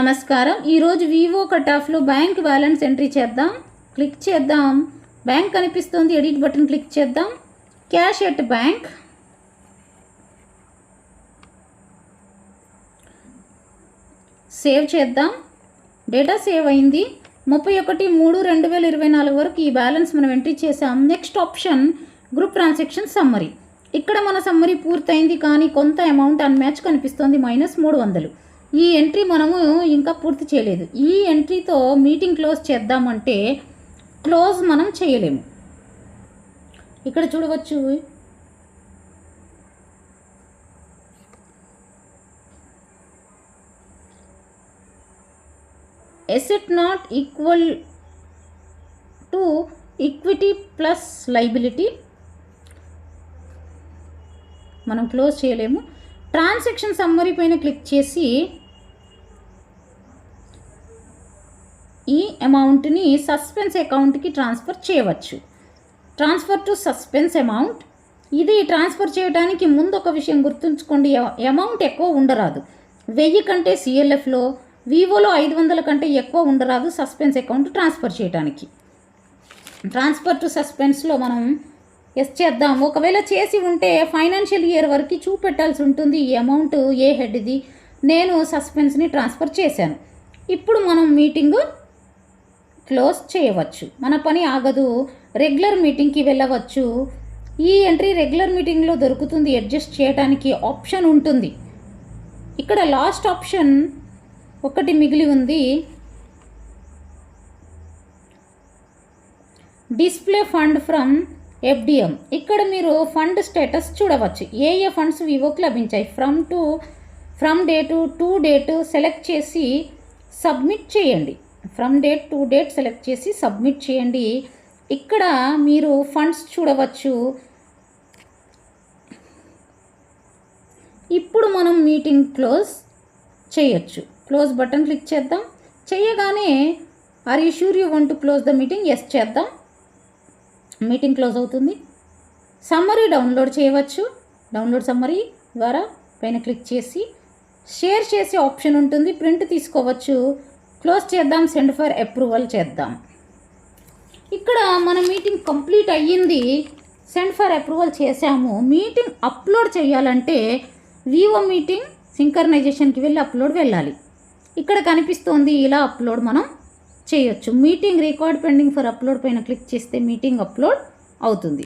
నమస్కారం. ఈరోజు VO cut ఆఫ్లో బ్యాంక్ బ్యాలెన్స్ ఎంట్రీ చేద్దాం. క్లిక్ చేద్దాం. బ్యాంక్ కనిపిస్తుంది. ఎడిట్ బటన్ క్లిక్ చేద్దాం. Cash at bank. సేవ్ చేద్దాం. డేటా సేవ్ అయింది. ముప్పై ఒకటి మూడు రెండు వేల ఇరవై నాలుగు వరకు ఈ బ్యాలెన్స్ మనం ఎంట్రీ చేసాం next option group transaction summary. ఇక్కడ మన సమ్మరీ పూర్తయింది కానీ కొంత అమౌంట్ అన్మ్యాచ్ కనిపిస్తోంది. మైనస్ మూడు వందలు. ఈ ఎంట్రీ మనము ఇంకా పూర్తి చేయలేదు. ఈ ఎంట్రీతో మీటింగ్ క్లోజ్ చేద్దామంటే క్లోజ్ మనం చేయలేము. ఇక్కడ చూడవచ్చు. Asset not equal to equity plus liability మనం క్లోజ్ చేయలేము. ట్రాన్సాక్షన్ సమ్మరీ పైన క్లిక్ చేసి ఈ అమౌంట్ని సస్పెన్స్ అకౌంట్కి ట్రాన్స్ఫర్ చేయవచ్చు. Transfer to suspense amount. ఇది ట్రాన్స్ఫర్ చేయడానికి ముందు ఒక విషయం గుర్తుంచుకోండి. అమౌంట్ ఎక్కువ ఉండరాదు. వెయ్యి కంటే సిఎల్ఎఫ్లో వివోలో ఐదు వందల కంటే ఎక్కువ ఉండరాదు సస్పెన్స్ అకౌంట్ ట్రాన్స్ఫర్ చేయడానికి ట్రాన్స్ఫర్ టు సస్పెన్స్లో మనం ఎస్ చేద్దాం ఒకవేళ చేసి ఉంటే ఫైనాన్షియల్ ఇయర్ వరకు చూపెట్టాల్సి ఉంటుంది. ఈ అమౌంట్ ఏ హెడ్ది? నేను సస్పెన్స్ని ట్రాన్స్ఫర్ చేశాను. ఇప్పుడు మనం మీటింగ్ క్లోజ్ చేయవచ్చు. మన పని ఆగదు. రెగ్యులర్ మీటింగ్కి వెళ్ళవచ్చు. ఈ ఎంట్రీ రెగ్యులర్ మీటింగ్లో దొరుకుతుంది. అడ్జస్ట్ చేయడానికి ఆప్షన్ ఉంటుంది. ఇక్కడ లాస్ట్ ఆప్షన్ ఒకటి మిగిలి ఉంది. Display fund from FDM. ఇక్కడ మీరు ఫండ్ స్టేటస్ చూడవచ్చు. ఏ ఏ ఫండ్స్ వివోకి లభించాయి. From to from date to date select చేసి సబ్మిట్ చేయండి. From date to date select చేసి సబ్మిట్ చేయండి. ఇక్కడ మీరు ఫండ్స్ చూడవచ్చు. ఇప్పుడు మనం మీటింగ్ క్లోజ్ చేయొచ్చు. క్లోజ్ బటన్ క్లిక్ చేద్దాం. చేయగానే are you sure you want to close the meeting yes చేద్దాం. మీటింగ్ క్లోజ్ అవుతుంది. సమ్మరీ డౌన్లోడ్ చేయవచ్చు. డౌన్లోడ్ సమ్మరీ ద్వారా పైన క్లిక్ చేసి షేర్ చేసే ఆప్షన్ ఉంటుంది. ప్రింట్ తీసుకోవచ్చు. క్లోజ్ చేద్దాం సెండ్ ఫర్ అప్రూవల్ చేద్దాం. ఇక్కడ మన మీటింగ్ కంప్లీట్ అయ్యింది సెండ్ ఫర్ అప్రూవల్ చేసాము మీటింగ్ అప్లోడ్ చేయాలంటే వివో మీటింగ్ సింకర్నైజేషన్కి వెళ్ళి అప్లోడ్ వెళ్ళాలి. ఇక్కడ కనిపిస్తోంది ఇలా అప్లోడ్ మనం చేయొచ్చు. Meeting record pending for upload పైన క్లిక్ చేస్తే మీటింగ్ అప్లోడ్ అవుతుంది.